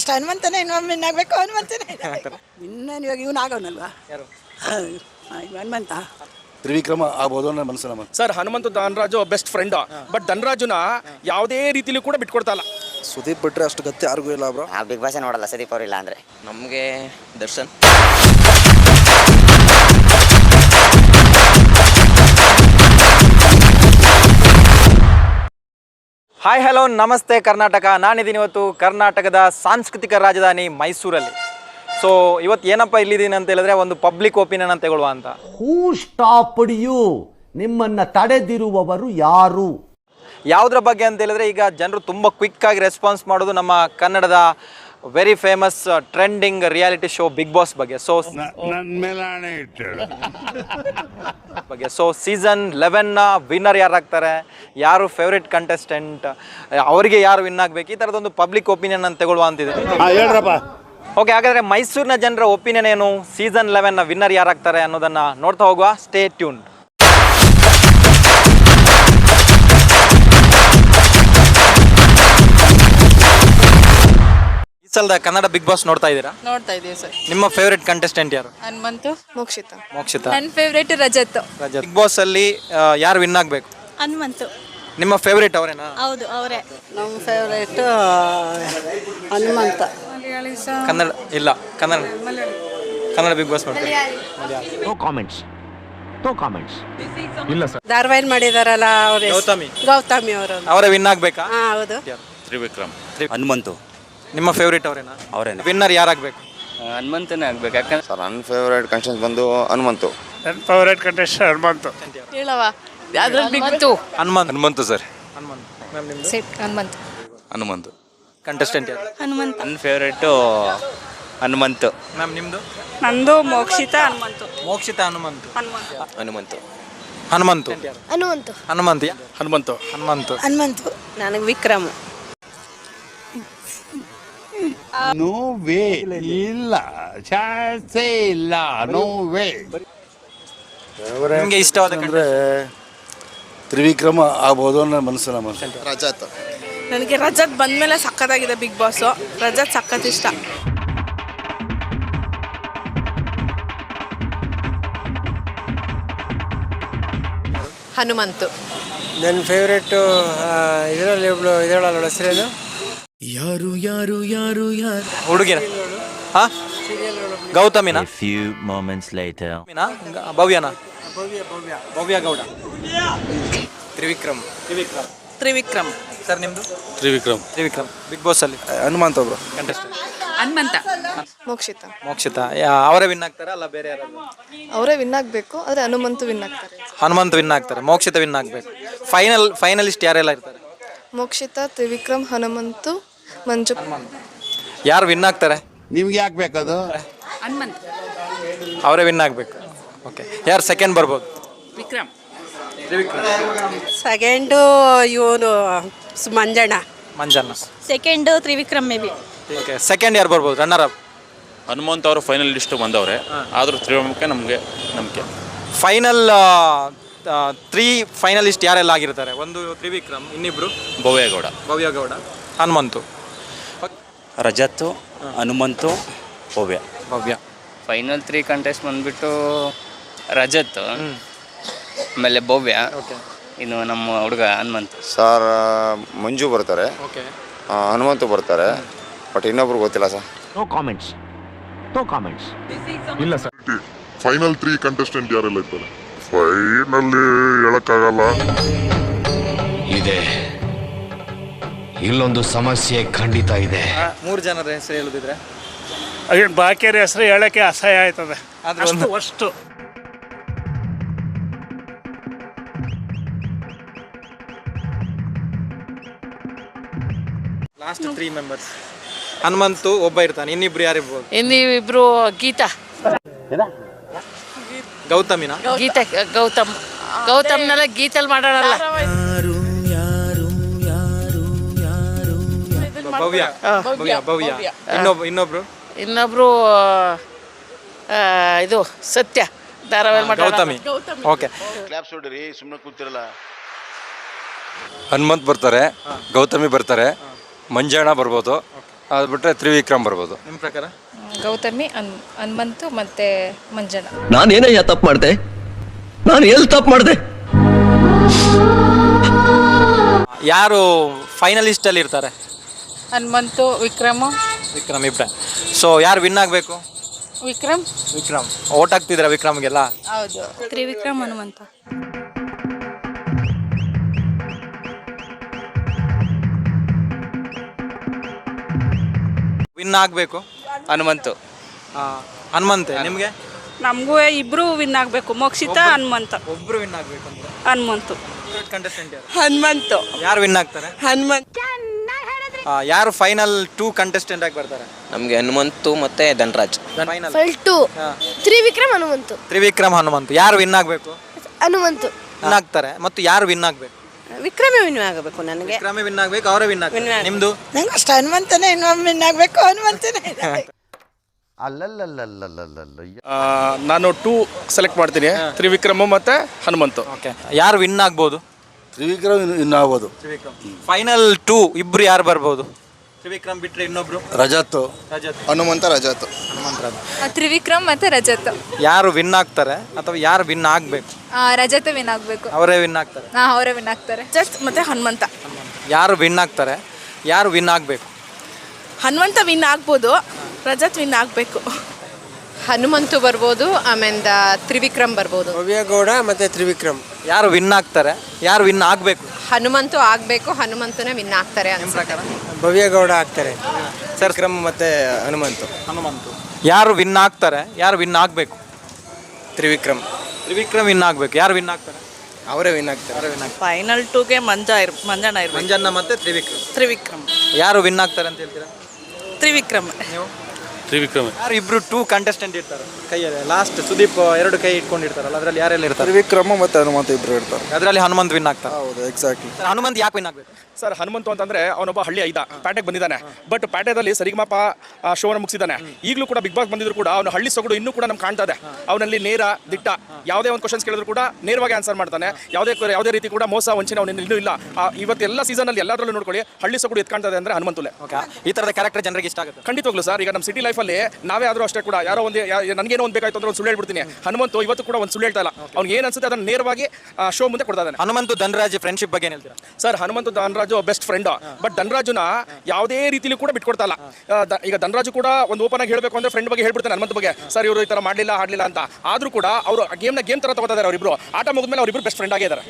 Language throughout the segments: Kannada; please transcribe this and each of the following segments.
ಅಷ್ಟು ಹನುಮಂತನೇ ಇನ್ನೊಮ್ಮೆ ಆಗ್ಬೇಕು ಹನುಮಂತನೇ. ಇನ್ನೇನು ಇವಾಗ ಇವನು ಆಗೋನಲ್ವಾ ಯಾರು? ಹನುಮಂತ. ತ್ರಿವಿಕ್ರಮ ಆಗ್ಬೋದು ಅನ್ನೋ ಮನಸ್ಸು ನಮ್ಮ sir Hanumantha Dhanaraju best friend but ಧನರಾಜುನ ಯಾವುದೇ ರೀತಿಲಿ ಕೂಡ ಬಿಟ್ಕೊಡ್ತಾ ಇಲ್ಲ. ಸುದೀಪ್ ಬಿಟ್ರೆ ಅಷ್ಟು ಗತಿ ಯಾರಿಗೂ ಇಲ್ಲ ಬ್ರೋ. ನಾವು ಬಿಗ್ ಬಾಸ್ ನೋಡಲ್ಲ ಸುದೀಪ್ ಇಲ್ಲ ಅಂದ್ರೆ ನಮಗೆ ದರ್ಶನ್. ಹಾಯ್ ಹಲೋ ನಮಸ್ತೆ ಕರ್ನಾಟಕ. ನಾನಿದ್ದೀನಿ ಇವತ್ತು ಕರ್ನಾಟಕದ ಸಾಂಸ್ಕೃತಿಕ ರಾಜಧಾನಿ ಮೈಸೂರಲ್ಲಿ. ಸೊ ಇವತ್ತು ಏನಪ್ಪ ಇಲ್ಲಿದ್ದೀನಿ ಅಂತ ಹೇಳಿದ್ರೆ ಒಂದು ಪಬ್ಲಿಕ್ ಒಪಿನಿಯನ್ ಅಂತ ತಗೊಳ್ಳುವ ಅಂತ. ಹೂ ಸ್ಟಾಪ್ಡ್ ಯು ನಿಮ್ಮನ್ನ ತಡೆದಿರುವವರು ಯಾರು? ಯಾವುದ್ರ ಬಗ್ಗೆ ಅಂತ ಹೇಳಿದ್ರೆ ಈಗ ಜನರು ತುಂಬ ಕ್ವಿಕ್ ಆಗಿ ರೆಸ್ಪಾನ್ಸ್ ಮಾಡೋದು ನಮ್ಮ ಕನ್ನಡದ very famous trending reality show big boss ಬಗ್ಗೆ. ಸೊ ಬಗ್ಗೆ. ಸೊ ಸೀಸನ್ ಲೆವೆನ್ನ ವಿನ್ನರ್ ಯಾರಾಗ್ತಾರೆ? ಯಾರು ಫೇವ್ರೆಟ್ ಕಂಟೆಸ್ಟೆಂಟ್ ಅವರಿಗೆ ಯಾರು ವಿನ್ ಆಗ್ಬೇಕು? ಈ ಥರದೊಂದು ಪಬ್ಲಿಕ್ ಒಪಿನಿಯನ್ ಅಂತ ತಗೊಳ್ಳುವ ಅಂತಿದೆ ಓಕೆ ಹಾಗಾದ್ರೆ ಮೈಸೂರಿನ ಜನರ ಒಪಿನಿಯನ್ ಏನು? ಸೀಸನ್ ಲೆವೆನ್ನ ವಿನ್ನರ್ ಯಾರಾಗ್ತಾರೆ ಅನ್ನೋದನ್ನ ನೋಡ್ತಾ ಹೋಗುವ. ಸ್ಟೇ ಟ್ಯೂನ್ ಸಲದ ಕನ್ನಡ ಬಿಗ್ ಬಾಸ್ ನೋಡ್ತಾ ಇದ್ದೀರಾ? ನೋಡ್ತಾ ಇದೀವಿ ಸರ್. ನಿಮ್ಮ ಫೇವ್ರೆಟ್ ಕಂಟೆಸ್ಟೆಂಟ್ ಯಾರು? ಹನುಮಂತು ಮೋಕ್ಷಿತ. ಮೋಕ್ಷಿತ. ನನ್ನ favourite Rajath Rajath. Bigg Boss ಅಲ್ಲಿ ಆ, ಯಾರು ವಿನ್ ಆಗ್ಬೇಕು? ಹನುಮಂತು. ನಿಮ್ಮ ಫೇವ್ರೇಟ್ ಅವರೇನಾ? ಹೌದು ಅವರೇ. ನಮ್ಮ ಫೇವ್ರೇಟು ಹನುಮಂತ. ಕನ್ನಡ ಇಲ್ಲ ಕನ್ನಡ. ಕನ್ನಡ ಬಿಗ್ ಬಾಸ್ ನೋಡ್ತೀವಿ. ನೋ ಕಾಮೆಂಟ್ಸ್ ನೋ ಕಾಮೆಂಟ್ಸ್ ಇಲ್ಲ ಸರ್. ಧಾರವಾಹಿ ಮಾಡಿದಾರಲ್ಲ ಅವ್ರ. ಗೌತಮಿ. ಗೌತಮಿ ಅವರು. ಅವರೇ ವಿನ್ ಆಗಬೇಕಾ? ಹಾಂ ಹೌದು. ತ್ರಿವಿಕ್ರಮ್. ಹನುಮಂತು. ನಿಮ್ಮ ಫೇವ್ರೇಟ್ ಅವರೇನಾ? ಅವರೇನೆ? ವಿನ್ನರ್ ಯಾರಾಗಬೇಕು? ಹನುಮಂತನೇ ಆಗ್ಬೇಕು ಯಾಕಂದ್ರೆ ಸರ್ ನನ್ನ ಫೇವ್ರೇಟ್ ಕಂಟೆಸ್ಟ್ ಬಂದು ಹನುಮಂತು. ನನ್ನ ಫೇವ್ರೇಟ್ ಕಂಟೆಸ್ಟ್ ಹನುಮಂತು. ಹೇಳವ ಹನುಮಂತು ಹನುಮಂತ್. ಹನುಮಂತು ಸರ್. ಹನುಮಂತ್. ಮ್ಯಾಮ್ ನಿಮ್ದು? ಹನುಮಂತು. ಹನುಮಂತು. ಕಂಟೆಸ್ಟೆಂಟ್ ಯಾರು? ಹನುಮಂತ. ನನ್ನ ಫೇವ್ರೇಟು ಹನುಮಂತು. ಮ್ಯಾಮ್ ನಿಮ್ಮದು ನಂದು ಮೋಕ್ಷಿತ ಹನುಮಂತು. ಮೋಕ್ಷಿತ ಹನುಮಂತ್. ಹನುಮಂತು. ಹನುಮಂತು. ಹನುಮಂತು. ಹನುಮಂತ್. ಯಾ? ಹನುಮಂತು. ಹನುಮಂತು. ಹನುಮಂತು. ನನಗೆ ವಿಕ್ರಮ್. ನೋ ವೇ ಇಲ್ಲ. ಚಾನ್ಸೇ ಇಲ್ಲ. ನೋ ವೇ ನಿಮಗೆ ಇಷ್ಟವಾದ ಅಂದರೆ ತ್ರಿವಿಕ್ರಮ ಆಗ್ಬೋದು ಅನ್ನೋ ಮನಸ್ಸು ನಮ್ಮ ರಜತ್. ನನಗೆ ರಜತ್ ಬಂದಮೇಲೆ ಸಖತ್ತಾಗಿದೆ ಬಿಗ್ ಬಾಸು. ರಜತ್ ಸಖತ್ ಇಷ್ಟ. ಹನುಮಂತು. ನನ್ನ ಫೇವ್ರೇಟು ಇದರಲ್ಲಿ ಒಬ್ಳು ಇದರಲ್ಲ ಹೆಸರೇನು? ಹುಡುಗಿನ? ಹಾ? ಗೌತಮಿನ? Few moments later? ಗ- ಭವ್ಯನ? ಭವ್ಯ ಗೌಡ. ತ್ರಿವಿಕ್ರಮ್. ತ್ರಿವಿಕ್ರಮ್. ತ್ರಿವಿಕ್ರಮ್. ಸರ್ ನಿಮ್ದು? ತ್ರಿವಿಕ್ರಮ್. ತ್ರಿವಿಕ್ರಮ್. ಬಿಗ್ ಬಾಸ್ ಅಲ್ಲಿ. ಹನುಮಂತ ಒಬ್ರು. ಕಂಟೆಸ್ಟೆಂಟ್ ಹನುಮಂತ. ಮೋಕ್ಷಿತ. ಮೋಕ್ಷಿತ. ಯಾ- ಅವರೇ ವಿನ್ ಆಗ್ತಾರೆ ಅಲ್ಲ ಬೇರೆ ಯಾರು ಅವರೇ ವಿನ್ ಆಗಬೇಕು ಆದ್ರೆ ಹನುಮಂತು ವಿನ್ ಆಗ್ತಾರೆ. ಹನುಮಂತ ವಿನ್ ಆಗ್ತಾರೆ. ಮೋಕ್ಷಿತ ವಿನ್ ಆಗ್ಬೇಕು. ಫೈನಲ್ ಫೈನಲಿಸ್ಟ್ ಯಾರೆಲ್ಲ ಇರ್ತಾರೆ? ಮೋಕ್ಷಿತ ತ್ರಿವಿಕ್ರಮ್ ಹನುಮಂತು ಮಂಜು. ಯಾರು ವಿನ್ ಆಗ್ತಾರೆ? ನಿಮ್ಗೆ ಯಾಕೆ ಬೇಕದು? ಹನುಮಂತ್. ಅವರೇ ವಿನ್ ಆಗಬೇಕು. ಓಕೆ ಯಾರು ಸೆಕೆಂಡ್ ಬರ್ಬೋದು? ವಿಕ್ರಮ್. ಸೆಕೆಂಡು ಇವನು Manjanna. Manjanna. Second Trivikram may be okay second ಯಾರು ಬರ್ಬೋದು? ರನ್ನರ್ ಅಪ್ ಹನುಮಂತ್ ಅವರು ಫೈನಲ್ ಲಿಸ್ಟ್ ಬಂದವ್ರೆ. ಆದರೂ ತ್ರಿವಿಕ್ರಮಕ್ಕೆ ನಮಗೆ ನಂಬಿಕೆ. ಫೈನಲ್ ತ್ರೀ ಫೈನಲಿಸ್ಟ್ ಯಾರೆಲ್ಲ ಆಗಿರ್ತಾರೆ? ಒಂದು Trivikram ಇನ್ನಿಬ್ರು. Bhavya Gowda. Bhavya Gowda. Hanumanthu. Rajath Hanumanthu Bhavya. Bhavya. Final three contest ಬಂದ್ಬಿಟ್ಟು ರಜತ್ ಆಮೇಲೆ ಭವ್ಯ. ಓಕೆ ಇನ್ನು ನಮ್ಮ ಹುಡುಗ ಹನುಮಂತ್. ಸರ್ ಮಂಜು ಬರ್ತಾರೆ. ಹನುಮಂತು ಬರ್ತಾರೆ. ಬಟ್ ಇನ್ನೊಬ್ರು ಗೊತ್ತಿಲ್ಲ sir no comments no comments ಇಲ್ಲ ಸರ್ ಫೈನಲ್ ತ್ರೀ ಕಂಟೆಸ್ಟೆಂಟ್ ಯಾರೆಲ್ಲ ಇರ್ತಾರೆ ಫೈನಲ್ ಹೇಳಕ್ಕಾಗಲ್ಲ. ಇದೆ. ಇಲ್ಲೊಂದು ಸಮಸ್ಯೆ ಖಂಡಿತ ಇದೆ. ಮೂರು ಜನರ ಹೆಸರು ಹೇಳುದಿದ್ರೆ? ಅದೇನು ಬಾಕಿಯರ ಹೆಸರು ಹೇಳಕ್ಕೆ ಅಸಹ್ಯ ಆಯ್ತದೆ. ಆದ್ರೆ ಒಂದು. ಅಷ್ಟು. ಲಾಸ್ಟ್ ತ್ರೀ ಮೆಂಬರ್ಸ್ ಹನುಮಂತು ಒಬ್ಬ ಇರ್ತಾನೆ ಇನ್ನಿಬ್ರು ಯಾರಿರ್ಬೋದು ಇನ್ನಿಬ್ರು ಗೀತಾ. ಗೌತಮಿನ? ಗೀತಾ ಗೌತಮ್. ಗೌತಮ್ನೆಲ್ಲ ಗೀತಲ್ ಮಾಡೋಣಲ್ಲ. ಭವ್ಯ. ಭವ್ಯ. ಭವ್ಯ ಇನ್ನೊಬ್ಬ ಇನ್ನೊಬ್ರು ಇನ್ನೊಬ್ರು? ಇದು ಸತ್ಯ. ಧಾರಾವಾಹಿ ಗೌತಮಿ. ಓಕೆ. ಕ್ಲಾಪ್ಸ್ ಹೊಡ್ರಿ ಸುಮ್ಮನೆ ಕೂತಿರಲ್ಲ. ಹನುಮಂತ್ ಬರ್ತಾರೆ ಗೌತಮಿ ಬರ್ತಾರೆ ಮಂಜಣ್ಣ ಬರ್ಬೋದು ಅದು ಬಿಟ್ಟರೆ ತ್ರಿವಿಕ್ರಮ್ ಬರ್ಬೋದು. ನಿಮ್ಮ ಪ್ರಕಾರ? ಗೌತಮಿ ಹನ್ ಹನುಮಂತು ಮತ್ತೆ ಮಂಜನ ನಾನೇನಯ್ಯ ತಪ್ಪು ಮಾಡಿದೆ? ನಾನು ಎಲ್ಲಿ ತಪ್ಪು ಮಾಡಿದೆ? ಯಾರು ಫೈನಲಿಸ್ಟ್ ಅಲ್ಲಿ ಇರ್ತಾರೆ? ಹನುಮಂತು ವಿಕ್ರಮ್. ವಿಕ್ರಮ್ ಇಬ್ರೆ. ಸೊ ಯಾರು ವಿನ್ ಆಗಬೇಕು? ವಿಕ್ರಮ್. ವಿಕ್ರಮ್. ಓಟ್ ಹಾಕ್ತಿದ್ರ ವಿಕ್ರಮ್ಗೆಲ್ಲ? ಹೌದು. ತ್ರಿವಿಕ್ರಮ್ ಹನುಮಂತ. ವಿನ್ ಆಗಬೇಕು? ಹನುಮಂತು. ಹನುಮಂತೆ ನಿಮಗೆ? ನಮಗೂ ಇಬ್ರು ವಿನ್ ಆಗಬೇಕು. ಮೋಕ್ಷಿತ ಹನುಮಂತ. ಒಬ್ರು ವಿನ್ ಆಗಬೇಕು ಅಂತ ಹನುಮಂತು. ಕಂಟೆಸ್ಟೆಂಟ್ ಹನುಮಂತು. ಯಾರು ವಿನ್ ಆಗ್ತಾರೆ? ಹನುಮಂತ ಆ, ಯಾರು ಫೈನಲ್ ಟೂ ಕಂಟೆಸ್ಟೆಂಟ್ ಆಗಿ ಬರ್ತಾರೆ? ನಮಗೆ ಹನುಮಂತು ಮತ್ತೆ Dhanraj. Final two Trivikram Hanumanthu. Trivikram Hanumanthu. ಯಾರು ವಿನ್ ಆಗಬೇಕು? ಹನುಮಂತು. ವಿನ್ ಆಗ್ತಾರೆ. ಮತ್ತು ಯಾರು ವಿನ್ ಆಗಬೇಕು? ವಿಕ್ರಮೇ ವಿನ್ ಆಗಬೇಕು ನನಗೆ. ವಿಕ್ರಮೇ ವಿನ್ ಆಗಬೇಕು ಅವರೇ ವಿನ್ ಆಗ್ತಾರೆ. ನಿಮ್ದು? ನಂಗೆ ಅಷ್ಟು ಹನುಮಂತನೇ ಇನ್ನೊಮ್ಮೆ ವಿನ್ ಆಗಬೇಕು ಹನುಮಂತನೇ ನಾನು ಟೂ ಸೆಲೆಕ್ಟ್ ಮಾಡ್ತೀನಿ. ತ್ರಿವಿಕ್ರಮ ಮತ್ತೆ ಹನುಮಂತು. ಓಕೆ ಯಾರು ವಿನ್ ಆಗ್ಬೋದು? ತ್ರಿವಿಕ್ರಮ್ ಇನ್ನು ಇನ್ನು ಆಗ್ಬೋದು ತ್ರಿವಿಕ್ರಮ್. ಫೈನಲ್ ಟೂ ಇಬ್ರು ಯಾರು ಬರ್ಬೋದು? ತ್ರಿವಿಕ್ರಮ್ ಬಿಟ್ರೆ ಇನ್ನೊಬ್ರು? ರಜತ್. ರಜತ್. ಹನುಮಂತ ರಜತ್. ತ್ರಿವಿಕ್ರಮ್ ಮತ್ತು ರಜತ್. ಯಾರು ವಿನ್ ಆಗ್ತಾರೆ ಅಥವಾ ಯಾರು ವಿನ್ ಆಗಬೇಕು? ರಜತ್ ವಿನ್ ಆಗಬೇಕು. ಅವರೇ ವಿನ್ ಆಗ್ತಾರೆ. ಹಾಂ ಅವರೇ ವಿನ್ ಆಗ್ತಾರೆ. ಜಸ್ಟ್ ಮತ್ತೆ ಹನುಮಂತ. ಯಾರು ವಿನ್ ಆಗ್ತಾರೆ? ಯಾರು ವಿನ್ ಆಗಬೇಕು? ಹನುಮಂತ ವಿನ್ ಆಗ್ಬೋದು ರಜತ್ ವಿನ್ ಆಗಬೇಕು. ಹನುಮಂತು ಬರ್ಬೋದು ಆಮೇಲೆ ತ್ರಿವಿಕ್ರಮ್ ಬರ್ಬೋದು. ಭವ್ಯಗೌಡ ಮತ್ತೆ ತ್ರಿವಿಕ್ರಮ್. ಯಾರು ವಿನ್ ಆಗ್ತಾರೆ ಯಾರು ವಿನ್ ಆಗಬೇಕು? ಹನುಮಂತು ಆಗಬೇಕು ಹನುಮಂತನೇ ವಿನ್ ಆಗ್ತಾರೆ ನಿಮ್ಮ ಪ್ರಕಾರ? ಭವ್ಯಗೌಡ ಆಗ್ತಾರೆ. ಸರ್ ಕ್ರಮ ಮತ್ತು ಹನುಮಂತು. ಹನುಮಂತು. ಯಾರು ವಿನ್ ಆಗ್ತಾರೆ ಯಾರು ವಿನ್ ಆಗಬೇಕು? ತ್ರಿವಿಕ್ರಮ್. ತ್ರಿವಿಕ್ರಮ್ ವಿನ್ ಆಗಬೇಕು ಯಾರು ವಿನ್ ಆಗ್ತಾರೆ? ಅವರೇ ವಿನ್ ಆಗ್ತಾರೆ. ಫೈನಲ್ ಟೂಗೆ ಮಂಜ ಇರ್ ಮಂಜಣ್ಣ ಇರ್ ಮಂಜಣ್ಣ ಮತ್ತೆ ತ್ರಿವಿಕ್ರಮ್. ತ್ರಿವಿಕ್ರಮ್. ಯಾರು ವಿನ್ ಆಗ್ತಾರೆ ಅಂತ ಹೇಳ್ತೀರಾ? ತ್ರಿವಿಕ್ರಮ್. ನೀವು? ತ್ರಿವಿಕ್ರಮ ಯಾರು ಇಬ್ರು ಟೂ ಕಂಟೆಸ್ಟೆಂಟ್ ಇರ್ತಾರೆ. ಕೈಯಲ್ಲಿ ಲಾಸ್ಟ್ ಸುದೀಪ್ ಎರಡು ಕೈ ಇಟ್ಕೊಂಡಿರ್ತಾರಲ್ಲ ಅದರಲ್ಲಿ ಯಾರೆಲ್ಲ ಇರ್ತಾರೆ? ತ್ರಿವಿಕ್ರಮ ಮತ್ತೆ ಹನುಮಂತ ಇಬ್ರು ಇರ್ತಾರೆ. ಅದರಲ್ಲಿ ಹನುಮಂತ್ ವಿನ್ ಆಗ್ತಾರೆ. ಹೌದು ಎಕ್ಸಾಕ್ಟ್ಲಿ ಸರ್ ಹನುಮಂತ್ ಯಾಕೆ ವಿನ್ ಆಗಬೇಕು? ಸರ್ ಹನುಮಂತು ಅಂತಂದ್ರೆ ಅವನೊಬ್ಬ ಹಳ್ಳಿ ಐದ ಪ್ಯಾಟೆಗೆ ಬಂದಿದ್ದಾನೆ. ಬಟ್ ಪ್ಯಾಟೆದಲ್ಲಿ ಸರಿಗಮಾಪ ಶೋನ ಮುಗಿಸಿದ್ದಾನೆ. ಈಗಲೂ ಕೂಡ ಬಿಗ್ ಬಾಸ್ ಬಂದಿದ್ರು ಕೂಡ ಅವನ ಹಳ್ಳಿ ಸೊಗಡು ಇನ್ನೂ ಕೂಡ ನಮ್ಗೆ ಕಾಣ್ತಾ ಇದೆ. ಅವನಲ್ಲಿ ನೇರ ದಿಟ್ಟ ಯಾವುದೇ ಒಂದು ಕ್ವಶನ್ಸ್ ಕೇಳಿದ್ರು ಕೂಡ ನೇರವಾಗಿ ಆನ್ಸರ್ ಮಾಡ್ತಾನೆ. ಯಾವುದೇ ಯಾವುದೇ ರೀತಿ ಕೂಡ ಮೋಸ ವಂಚನೆ ಅವನು ಇನ್ನೂ ಇಲ್ಲ. ಆ, ಸೀಸನ್ ಸೀಸನಲ್ಲಿ ಎಲ್ಲದರಲ್ಲೂ ನೋಡ್ಕೊಳ್ಳಿ ಹಳ್ಳಿ ಸೊಗಡು ಎತ್ ಕಾಣ್ತಾ ಇದೆ ಅಂದ್ರೆ ಹನುಮಂತುಲೆ. ಓಕೆ ಈ ತರದ ಕ್ಯಾರೆಕ್ಟರ್ ಜನರಿಗೆ ಇಷ್ಟ ಆಗುತ್ತೆ? ಖಂಡಿತವಾಗ್ಲು ಸರ್ ಈಗ ನಮ್ಮ ಸಿಟಿ ಲೈಫಲ್ಲಿ ನಾವೇ ಆದರೂ ಅಷ್ಟೇ ಕೂಡ ಯಾರೋ ಒಂದು ನನಗೇನೋ ಒಂದು ಬೇಕಾಯ್ತು ಅಂದ್ರೆ ಒಂದು ಸುಳ್ಳು ಹೇಳ್ಬಿಡ್ತೀನಿ. ಹನುಮಂತು ಇವತ್ತು ಕೂಡ ಒಂದು ಸುಳ್ಳು ಹೇಳ್ತಾ ಇಲ್ಲ. ಅವ್ನಿಗೆ ಏನು ಅನ್ಸುತ್ತೆ ಅದನ್ನು ನೇರವಾಗಿ ಶೋ ಮುಂದೆ ಕೊಡ್ತಾ ಇದ್ದಾನೆ. ಹನುಮಂತು ಧನರಾಜ್ ಫ್ರೆಂಡ್ಶಿಪ್ ಬಗ್ಗೆ ಏನು ಹೇಳ್ತೀರಾ? Sir Hanumantha Dhanaraju best friend but ಧನರಾಜುನ ಯಾವುದೇ ರೀತಿಲಿ ಕೂಡ ಬಿಟ್ಕೊಡ್ತಾ ಇಲ್ಲ. ಈಗ ಧನರಾಜು ಕೂಡ ಒಂದು ಓಪನ್ ಆಗಿ ಹೇಳಬೇಕು ಅಂದ್ರೆ ಫ್ರೆಂಡ್ ಬಗ್ಗೆ ಹೇಳ್ಬಿಡ್ತಾನೆ ಹನುಮಂತ ಬಗ್ಗೆ. ಸರ್ ಇವರು ಈ ತರ ಮಾಡಲಿಲ್ಲ ಆಡ್ಲಿಲ್ಲ ಅಂತ. ಆದ್ರೂ ಕೂಡ ಅವರು ಗೇಮ್ನ ಗೇಮ್ ತರ ತಗೋತಾ ಇದ್ದಾರೆ ಅವರಿಬ್ರು. ಆಟ ಮುಗಿದ್ಮೇಲೆ ಅವರಿಬ್ರು ಬೆಸ್ಟ್ ಫ್ರೆಂಡ್ ಆಗಿದ್ದಾರೆ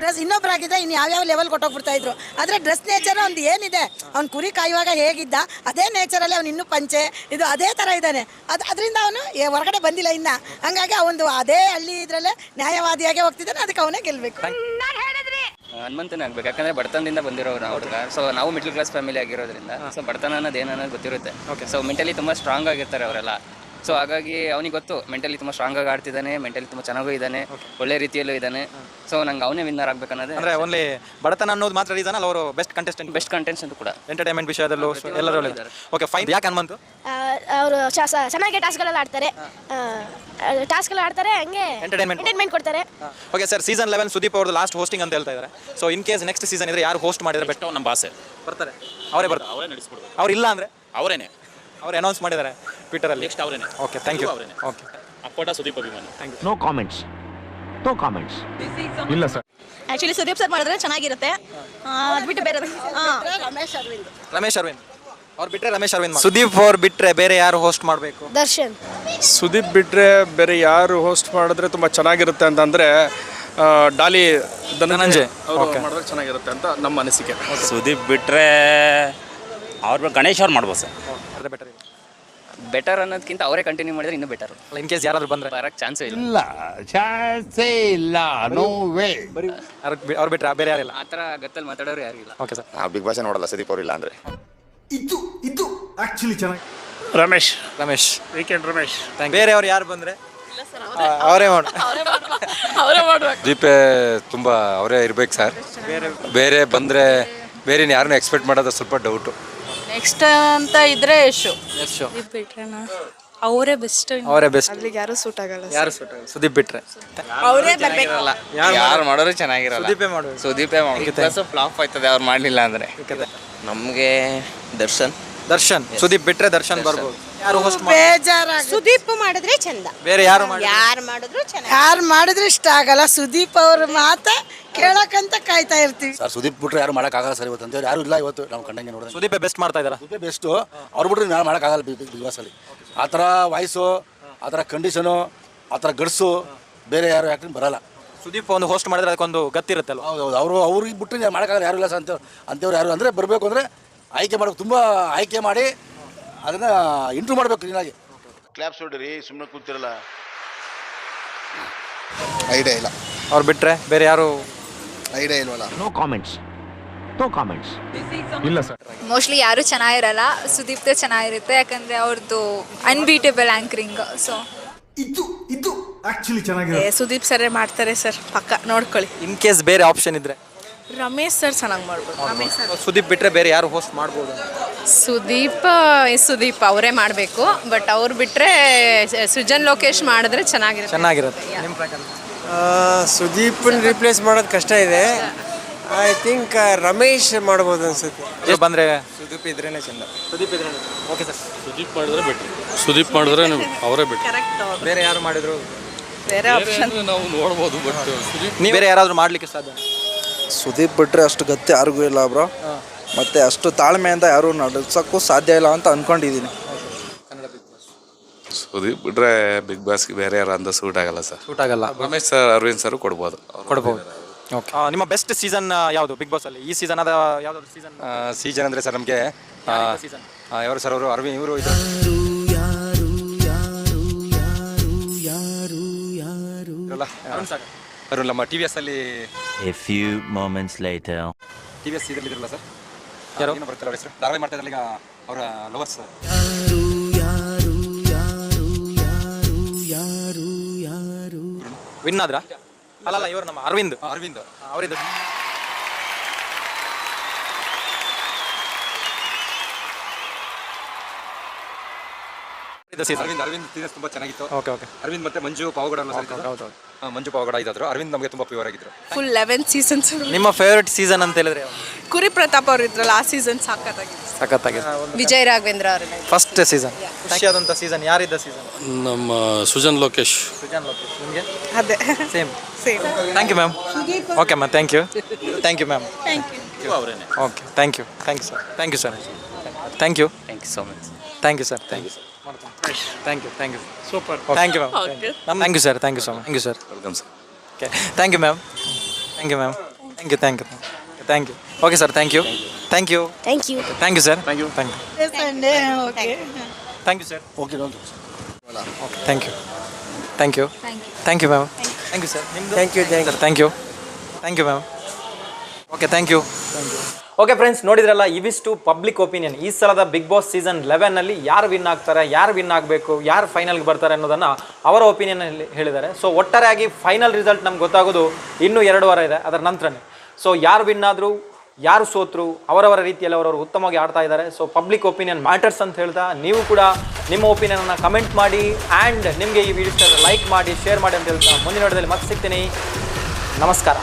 ಡ್ರೆಸ್ ಇನ್ನೊಬ್ಬರಾಗಿದ್ದ ಇನ್ನು ಯಾವ್ಯಾವ ಲೆವೆಲ್ ಕೊಟ್ಟೋಗ್ಬಿಡ್ತಾ ಇದ್ರು. ಆದರೆ ಡ್ರೆಸ್ ನೇಚರ್ ಒಂದು ಏನಿದೆ? ಅವ್ನು ಕುರಿ ಕಾಯುವಾಗ ಹೇಗಿದ್ದ? ಅದೇ ನೇಚರಲ್ಲಿ ಅವ್ನು ಇನ್ನೂ ಪಂಚೆ. ಇದು ಅದೇ ಥರ ಇದ್ದಾನೆ. ಅದು ಅದರಿಂದ ಅವನು ಹೊರಗಡೆ ಬಂದಿಲ್ಲ ಇನ್ನ. ಹಂಗಾಗಿ ಅವನು ಅದೇ ಹಳ್ಳಿ ಇದ್ರಲ್ಲೇ ನ್ಯಾಯವಾದಿಯಾಗೆ ಹೋಗ್ತಿದ್ದಾನೆ ಅದಕ್ಕೆ ಅವನೇ ಗೆಲ್ಲಬೇಕು ಹನುಮಂತನ ಆಗ್ಬೇಕು. ಯಾಕಂದ್ರೆ ಬಡತನದಿಂದ ಬಂದಿರೋರು ಹುಡುಗ. ಸೊ ನಾವು ಮಿಡ್ಲ್ ಕ್ಲಾಸ್ ಫ್ಯಾಮಿಲಿ ಆಗಿರೋದ್ರಿಂದ ಸೊ ಬಡತನ ಅನ್ನೋದು ಏನನ್ನೋದು ಗೊತ್ತಿರುತ್ತೆ. ಸೊ ಮೆಂಟಲಿ ತುಂಬ ಸ್ಟ್ರಾಂಗ್ ಆಗಿರ್ತಾರೆ ಅವರೆಲ್ಲ. ಸೊ ಹಾಗಾಗಿ ಅವನಿಗೆ ಗೊತ್ತು ಮೆಂಟಲಿ ತುಂಬ ಸ್ಟ್ರಾಂಗ್ ಆಗಿ ಆಡ್ತಿದ್ದಾನೆ ಮೆಂಟಲಿ ತುಂಬ ಚೆನ್ನಾಗೂ ಇದ್ದಾನೆ ಒಳ್ಳೆ ರೀತಿಯಲ್ಲೂ ಇದ್ದಾನೆ. ಸೊ ನಂಗೆ ಅವನೇ ವಿನ್ನರ್ ಆಗ್ಬೇಕು ಅನ್ನೋದೇ ಅಂದ್ರೆ ಓನ್ಲಿ ಬಡತನ ಅನ್ನೋದು ಮಾತ್ರ ರೀಸನ್ ಅಲ್ಲ ಅವರು ಬೆಸ್ಟ್ ಕಂಟೆಸ್ಟೆಂಟ್ ಬೆಸ್ಟ್ ಕಂಟೆಂಟ್ಸ್ ಅಂತ ಕೂಡ. ಎಂಟರ್ಟೈನ್ಮೆಂಟ್ ವಿಷಯದಲ್ಲೂ ಎಲ್ಲರೂ ಓಕೆ ಫೈನ್ ಯಾಕೆ ಅನ್ಬಂತು ಅವರು ಚೆನ್ನಾಗಿ ಟಾಸ್ಕ್ಗಳೆಲ್ಲ ಆಡ್ತಾರೆ. ಟಾಸ್ಕ್ಗಳು ಆಡ್ತಾರೆ ಹಂಗೆ. ಎಂಟರ್ಟೈನ್ಮೆಂಟ್ ಕೊಡ್ತಾರೆ. Okay sir season eleven Sudeep ಅವ್ರದ್ದು ಲಾಸ್ಟ್ ಹೋಸ್ಟಿಂಗ್ ಅಂತ ಹೇಳ್ತಾ ಇದ್ದಾರೆ. So in case next season ಇದ್ರೆ ಯಾರು ಹೋಸ್ಟ್ ಮಾಡಿದ್ರೆ ಬೆಸ್ಟ್ ನಮ್ಮ ಭಾಷೆ ಬರ್ತಾರೆ. ಅವರೇ ಬರ್ತಾರೆ. ಅವರೇ ನಡೆಸ್ಬಿಡ್ತಾರೆ ಅವ್ರು ಇಲ್ಲ ಅಂದ್ರೆ? ಅವರೇನೆ. ಅವ್ರು ಅನೌನ್ಸ್ ಮಾಡಿದ್ದಾರೆ ಟ್ವಿಟರಲ್ಲಿ ನೆಕ್ಸ್ಟ್ ಅವರೇನೆ. ಓಕೆ ಥ್ಯಾಂಕ್ ಯು ಅವರೇನೆ. ಓಕೆ ಅಪ್ಪಟ ಸುದೀಪ್ ಅಭಿಮಾನಿ. ನೋ ಕಾಮೆಂಟ್ಸ್ ನೋ ಕಾಮೆಂಟ್ಸ್ ಇಲ್ಲ ಸರ್ ಆ್ಯಕ್ಚುಲಿ ಸುದೀಪ್ ಸರ್ ಮಾಡಿದ್ರೆ ಚೆನ್ನಾಗಿರುತ್ತೆ. ಅದು ಬಿಟ್ಟು ಬೇರೆ ರಮೇಶ್ ಅರವಿಂದ್. ರಮೇಶ್ ಅರವಿಂದ್. ಅವ್ರು ಬಿಟ್ಟರೆ ರಮೇಶ್ ಅರವಿಂದ್ ಸುದೀಪ್ ಅವ್ರು ಬಿಟ್ಟರೆ ಬೇರೆ ಯಾರು ಹೋಸ್ಟ್ ಮಾಡಬೇಕು? ದರ್ಶನ್. ಸುದೀಪ್ ಬಿಟ್ಟರೆ ಬೇರೆ ಯಾರು ಹೋಸ್ಟ್ ಮಾಡಿದ್ರೆ ತುಂಬ ಚೆನ್ನಾಗಿರುತ್ತೆ ಅಂತಂದರೆ ಡಾಲಿ ಧನಂಜಯ್. ಅವರು ಮಾಡಿದ್ರೆ ಚೆನ್ನಾಗಿರುತ್ತೆ ಅಂತ ನಮ್ಮ ಅನಿಸಿಕೆ. ಸುದೀಪ್ ಬಿಟ್ಟರೆ ಅವ್ರ ಗಣೇಶ್ ಅವ್ರು ಮಾಡ್ಬೋದು ಸರ್ ಅದೇ ಬೆಟರ್ ಬೆಟರ್ ಅನ್ನೋದಕ್ಕಿಂತ ಅವರೇ ಕಂಟಿನ್ಯೂ ಮಾಡಿದ್ರೆ ಇನ್ನೂ ಬೆಟರ್ ಇನ್ ಕೇಸ್ ಯಾರಾದ್ರೂ ಬಂದ್ರೆ. ಬರಕ್ಕೆ ಚಾನ್ಸ್ ಇಲ್ಲ. ಇಲ್ಲ ಚಾನ್ಸೇ ಇಲ್ಲ ನೋ ವೇ ಅವ್ರು ಬಿಟ್ರೆ ಬೇರೆ ಯಾರಿಲ್ಲ. ಆ ಥರ ಗತ್ತಲ್ಲಿ ಮಾತಾಡೋರು ಯಾರು ಇಲ್ಲ. ಓಕೆ ಸರ್ ನಾವು ಬಿಗ್ ಬಾಸ್ ನೋಡಲ್ಲ ಸುದೀಪ್ ಇಲ್ಲ ಅಂದ್ರೆ. ಆಕ್ಚುಲಿ ರಮೇಶ್. ರಮೇಶ್. ವೀಕೆಂಡ್ ರಮೇಶ್. ಬೇರೆ ಅವ್ರು ಯಾರು ಬಂದ್ರೆ? ಅವರೇ ಮಾಡಿ ದೀಪೆ ತುಂಬಾ ಅವರೇ ಇರ್ಬೇಕು ಸರ್. ಬೇರೆ ಬಂದ್ರೆ ಬೇರೆ ಯಾರನ್ನೂ ಎಕ್ಸ್ಪೆಕ್ಟ್ ಮಾಡೋದು ಸ್ವಲ್ಪ ಡೌಟು ನೆಕ್ಸ್ಟ್ ಅಂತ ಇದ್ರೆ ಯಶು. ಯಶು ಬಿಟ್ರೆನಾ? ಅವರೇ ಬೆಸ್ಟ್ ಅವರೇ ಬೆಸ್ಟ್ ಅಲ್ಲಿಗೆ ಯಾರು ಸೂಟ್ ಆಗಲ್ಲ ಯಾರು ಸೂಟ್ ಆಗಲ್ಲ. ಸುದೀಪ್ ಬಿಟ್ರೆ. ಅವರೇ ಬರ್ಬೇಕು. ಯಾರು ಮಾಡೋರು ಚೆನ್ನಾಗಿರಲ್ಲ. ಸುದೀಪೇ ಮಾಡ್ಬೇಕು ಸುದೀಪೇ ಮಾಡಿ ಫ್ಲಾಪ್ ಆಯ್ತದೆ ಅವ್ರು ಮಾಡಲಿಲ್ಲ ಅಂದ್ರೆ. ನಮಗೆ ದರ್ಶನ್. ದರ್ಶನ್ ಸುದೀಪ್ ಬಿಟ್ರೆ ದರ್ಶನ್ ಬರ್ಬೋದು. ಯಾರು ಹೋಸ್ಟ್ ಬೇಜಾರಾಗ ಸುದೀಪ್ ಮಾಡಿದ್ರೆ ಚಂದ. ಬೇರೆ ಯಾರು ಮಾಡಿ ಯಾರು ಮಾಡಿದ್ರು ಚೆನ್ನಾಗಿ ಯಾರು ಮಾಡಿದ್ರೆ ಇಷ್ಟ ಆಗಲ್ಲ. ಸುದೀಪ್ ಅವ್ರ ಮಾತ ಕೇಳಕ್ಕಂತ ಕಾಯ್ತಾ ಇರ್ತೀವಿ. ಸರ್ ಸುದೀಪ್ ಬಿಟ್ರೆ ಯಾರು ಮಾಡೋಕ್ಕಾಗಲ್ಲ ಸರ್ ಇವತ್ತು ಅಂತೇಳಿ. ಯಾರು ಇಲ್ಲ ಇವತ್ತು. ನಾವು ಕಂಡಂಗೆ ನೋಡಿದ್ರೆ. ಸುದೀಪ್ ಬೆಸ್ಟ್ ಮಾಡ್ತಾ ಇದಾರ ಸುದೀಪ್ ಬೆಸ್ಟು ಅವ್ರು ಬಿಟ್ರೆ ಯಾರು ಮಾಡೋಕ್ಕಾಗಲ್ಲ ಬಿಗ್ ಬಿಗ್ ಬಾಸಲ್ಲಿ. ಆ ಥರ ವಾಯ್ಸು ಆ ಥರ ಕಂಡೀಷನು ಆ ಥರ ಗಡ್ಸು ಬೇರೆ ಯಾರು ಯಾಕಂದ್ರೆ ಬರಲ್ಲ. ಸುದೀಪ್ ಒಂದು ಹೋಸ್ಟ್ ಮಾಡಿದ್ರೆ ಅದಕ್ಕೊಂದು ಗತ್ತಿರುತ್ತಲ್ವ? ಹೌದು ಹೌದು ಅವರು ಅವ್ರಿಗೆ ಬಿಟ್ಟರೆ ಮಾಡೋಕ್ಕಾಗಲ್ಲ ಯಾರು ಇಲ್ಲ ಸರ್ ಅಂತ ಅಂತೇವ್ರು ಯಾರು ಅಂದರೆ ಬರಬೇಕು ಅಂದರೆ ಆಯ್ಕೆ ಮಾಡಬೇಕು ತುಂಬ ಆಯ್ಕೆ ಮಾಡಿ ಅದನ್ನ ಇಂಟ್ರೂ ಮಾಡಬೇಕು ಕ್ಲೀನಾಗಿ ಕ್ಲಾಪ್ಸ್ ಹೊಡಿರಿ ಸುಮ್ಮನೆ ಕೂತಿರಲ್ಲ. ಐಡಿಯಾ ಇಲ್ಲ. ಅವ್ರು ಬಿಟ್ರೆ ಬೇರೆ ಯಾರು ಐಡಿಯಾ ಇಲ್ವಲ್ಲ? ನೋ ಕಾಮೆಂಟ್ಸ್ ನೋ ಕಾಮೆಂಟ್ಸ್ ಇಲ್ಲ ಸರ್ ಮೋಸ್ಟ್ಲಿ ಯಾರು ಚೆನ್ನಾಗಿರಲ್ಲ ಸುದೀಪ್ ಚೆನ್ನಾಗಿರುತ್ತೆ ಯಾಕಂದ್ರೆ ಅವ್ರದ್ದು unbeatable anchoring so Sudeep sir ಮಾಡ್ತಾರೆ ಸರ್ ಪಕ್ಕ ನೋಡ್ಕೊಳ್ಳಿ. ಇನ್ ಕೇಸ್ ಬೇರೆ ಆಪ್ಷನ್ ಇದ್ರೆ. ರಮೇಶ್ ಸರ್ ಚೆನ್ನಾಗಿ ಮಾಡ್ಬೋದು. ರಮೇಶ್ ಸರ್ ಸುದೀಪ್ ಬಿಟ್ರೆ ಬೇರೆ ಯಾರು ಹೋಸ್ಟ್ ಮಾಡ್ಬೋದು? ಸುದೀಪ್ ಸುದೀಪ್ ಅವರೇ ಮಾಡಬೇಕು ಬಟ್ ಅವ್ರು ಬಿಟ್ಟರೆ ಸುಜನ್ ಲೋಕೇಶ್ ಮಾಡಿದ್ರೆ ಚೆನ್ನಾಗಿರುತ್ತೆ. ಚೆನ್ನಾಗಿರುತ್ತೆ. ನಿಮ್ಮ ಪ್ರಕಾರ? ಸುದೀಪನ್ ರಿಪ್ಲೇಸ್ ಮಾಡೋದು ಕಷ್ಟ ಇದೆ. ಐ ಥಿಂಕ್ ರಮೇಶ್ ಮಾಡ್ಬೋದು ಅನ್ಸುತ್ತೆ. ಎಷ್ಟು ಬಂದ್ರೆ? ಸುದೀಪ್ ಇದ್ರೇನೆ ಚಂದ. ಸುದೀಪ್ ಇದ್ರೆ ಓಕೆ ಸರ್ ಸುದೀಪ್ ಮಾಡಿದ್ರೆ ಬಿಟ್ಟು ಸುದೀಪ್ ಮಾಡಿದ್ರೆ ಅವರೇ ಬಿಟ್ಟು ಬೇರೆ ಯಾರು ಮಾಡಿದ್ರು? ಬೇರೆ ಆಪ್ಷನ್ ನಾವು ನೋಡ್ಬೋದು ಬಟ್ ನೀವು ಬೇರೆ ಯಾರಾದರೂ ಮಾಡ್ಲಿಕ್ಕೆ ಸಾಧ್ಯ? ಸುದೀಪ್ ಬಿಟ್ರೆ ಅಷ್ಟು ಗತಿ ಯಾರಿಗೂ ಇಲ್ಲ ಬ್ರೋ. ಮತ್ತೆ ಅಷ್ಟು ತಾಳ್ಮೆಯಿಂದ ಯಾರು ನಡ್ಸಕ್ಕೂ ಸಾಧ್ಯ ಇಲ್ಲ ಅಂತ ಅನ್ಕೊಂಡಿದ್ದೀನಿ. ಸುದೀಪ್ ಬಿಟ್ರೆ ಬಿಗ್ ಬಾಸ್ಗೆ ಬೇರೆ ಯಾರು ಅಂದ ಸೂಟ್ ಆಗಲ್ಲ ಸರ್. ಸೂಟ್ ಆಗಲ್ಲ. ರಮೇಶ್ ಸರ್ ಅರವಿಂದ್ ಸರ್ ಕೊಡ್ಬೋದು. ಕೊಡ್ಬೋದು. ಓಕೆ. ನಿಮ್ಮ ಬೆಸ್ಟ್ ಸೀಸನ್ ಯಾವುದು ಬಿಗ್ ಬಾಸ್ ಅಲ್ಲಿ? ಈ ಸೀಸನ್ ಅದ ಯಾವ್ದಾದ್ರು ಸೀಸನ್ ಸೀಸನ್ ಅಂದರೆ ಸರ್ ನಮಗೆ ಸೀಸನ್ ಯಾರು ಸರ್ ಅವರು? ಅರವಿಂದ್ ಇವರು ಅವರು ನಮ್ಮ ಟಿ ವಿ ಎಸ್ ಅಲ್ಲಿ a few moments later T V S ಇದರಲ್ಲಿ ಇದ್ರಲ್ಲ ಸರ್ ಯಾರು? ಏನೋ ಬರ್ತಾರೆ ಅವ್ರ ಹೆಸರು? ಧಾರಾವಾಹಿ ಮಾಡ್ತಾ ಇದ್ರಲ್ಲ ಈಗ ಅವರ ಲವರ್ಸ್ ವಿನ್ ಆದ್ರ? ಅಲ್ಲಲ್ಲ ಇವರು ನಮ್ಮ ಅರವಿಂದ್. ಅರವಿಂದ್. ಅವರಿದ್ದು ಅರವಿಂದ್ ಅರವಿಂದ್ ಸೀಸನ್ ತುಂಬಾ ಚೆನ್ನಾಗಿತ್ತು. Okay okay. ಅರವಿಂದ್ ಮತ್ತೆ ಮಂಜು ಪಾವಗಡ ಹೌದು ಮಂಜು ಪಾವಗಡ ಇದ್ದಾದ್ರು ಅರವಿಂದ್ ನಮಗೆ ತುಂಬಾ ಪ್ಯೂರ್ ಆಗಿದ್ರು. ಫುಲ್ ಲೆವೆನ್ ಸೀಸನ್ಸ್ ನಿಮ್ಮ ಫೇವ್ರೆಟ್ ಸೀಸನ್ ಅಂತ ಹೇಳಿದ್ರೆ ಕುರಿ ಪ್ರತಾಪ್ ಅವ್ರು ಇದ್ರಲ್ಲ ಆ ಸೀಸನ್ ಸಾಕತ್ತಾಗಿದೆ. ಸಖತ್ತಾಗಿದೆ ವಿಜಯ್ ರಾಘವೇಂದ್ರ ಅವರೆಲ್ಲ ಫಸ್ಟ್ ಸೀಸನ್ ಖುಷಿಯಾದಂಥ ಸೀಸನ್ ಯಾರಿದ್ದ ಸೀಸನ್ ನಮ್ಮ ಸುಜನ್ ಲೋಕೇಶ್. ಸುಜನ್ ಲೋಕೇಶ್ ನಿಮಗೆ? ಅದೇ. Same same thank you ma'am okay ma'am thank you thank you ma'am thank you okay thank you thank you sir thank you sir thank you thank you so much thank you sir thank you thank you thank you super thank you ma'am thank you sir thank you so much thank you sir welcome sir okay thank you ma'am thank you ma'am thank you thank you thank you okay sir thank you thank you thank you thank you sir thank you thank you Sunday okay thank you sir okay ನೋಡಿ okay thank you thank you thank you thank you ma'am thank you sir ನಿಮ್ಮದು thank you thank sir thank you thank you ma'am okay thank you okay friends ನೋಡಿದ್ರಲ್ಲ, ಇವಿಷ್ಟು ಪಬ್ಲಿಕ್ ಒಪಿನಿಯನ್ ಈ ಸಲದ ಬಿಗ್ ಬಾಸ್ ಸೀಸನ್ ಲೆವೆನ್ನಲ್ಲಿ ಯಾರು ವಿನ್ ಆಗ್ತಾರೆ, ಯಾರು ವಿನ್ ಆಗಬೇಕು, ಯಾರು ಫೈನಲ್ಗೆ ಬರ್ತಾರೆ ಅನ್ನೋದನ್ನು ಅವರ ಒಪಿನಿಯನ್ ಹೇಳಿದ್ದಾರೆ. ಸೊ ಒಟ್ಟಾರೆಯಾಗಿ ಫೈನಲ್ ರಿಸಲ್ಟ್ ನಮ್ಗೆ ಗೊತ್ತಾಗೋದು ಇನ್ನೂ ಎರಡು ವಾರ ಇದೆ, ಅದರ ನಂತರನೇ. ಸೊ ಯಾರು ವಿನ್ ಆದರೂ, ಯಾರು ಸೋತರು, ಅವರವರ ರೀತಿಯಲ್ಲಿ ಅವರವರು ಉತ್ತಮವಾಗಿ ಆಡ್ತಾ ಇದ್ದಾರೆ. ಸೊ ಪಬ್ಲಿಕ್ ಒಪಿನಿಯನ್ ಮ್ಯಾಟರ್ಸ್ ಅಂತ ಹೇಳ್ತಾ ನೀವು ಕೂಡ ನಿಮ್ಮ ಒಪಿನಿಯನನ್ನು ಕಮೆಂಟ್ ಮಾಡಿ ಆ್ಯಂಡ್ ನಿಮಗೆ ಈ ವಿಡಿಯೋ ಲೈಕ್ ಮಾಡಿ ಶೇರ್ ಮಾಡಿ ಅಂತ ಹೇಳ್ತಾ ಮುಂದಿನ ವಿಡಿಯೋದಲ್ಲಿ ಮತ್ತೆ ಸಿಗ್ತೀನಿ. ನಮಸ್ಕಾರ.